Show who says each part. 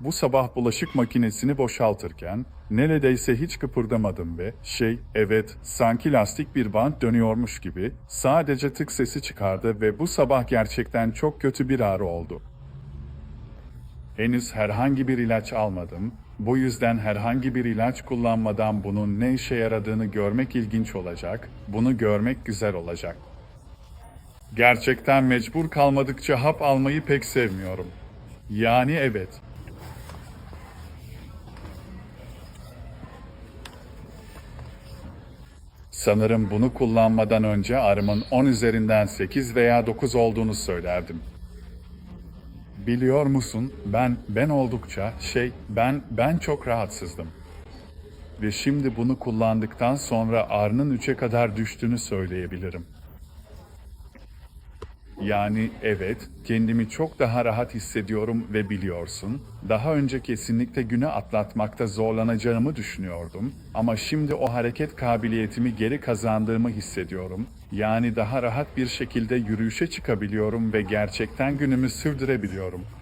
Speaker 1: Bu sabah bulaşık makinesini boşaltırken neredeyse hiç kıpırdamadım ve şey evet sanki lastik bir bant dönüyormuş gibi sadece tık sesi çıkardı ve bu sabah gerçekten çok kötü bir ağrı oldu. Henüz herhangi bir ilaç almadım. Bu yüzden herhangi bir ilaç kullanmadan bunun ne işe yaradığını görmek ilginç olacak. Bunu görmek güzel olacak. Gerçekten mecbur kalmadıkça hap almayı pek sevmiyorum. Yani evet. Sanırım bunu kullanmadan önce arımın 10 üzerinden 8 veya 9 olduğunu söylerdim. Biliyor musun ben ben oldukça şey ben ben çok rahatsızdım. Ve şimdi bunu kullandıktan sonra ağrının 3'e kadar düştüğünü söyleyebilirim. Yani evet, kendimi çok daha rahat hissediyorum ve biliyorsun, daha önce kesinlikle günü atlatmakta zorlanacağımı düşünüyordum ama şimdi o hareket kabiliyetimi geri kazandığımı hissediyorum. Yani daha rahat bir şekilde yürüyüşe çıkabiliyorum ve gerçekten günümü sürdürebiliyorum.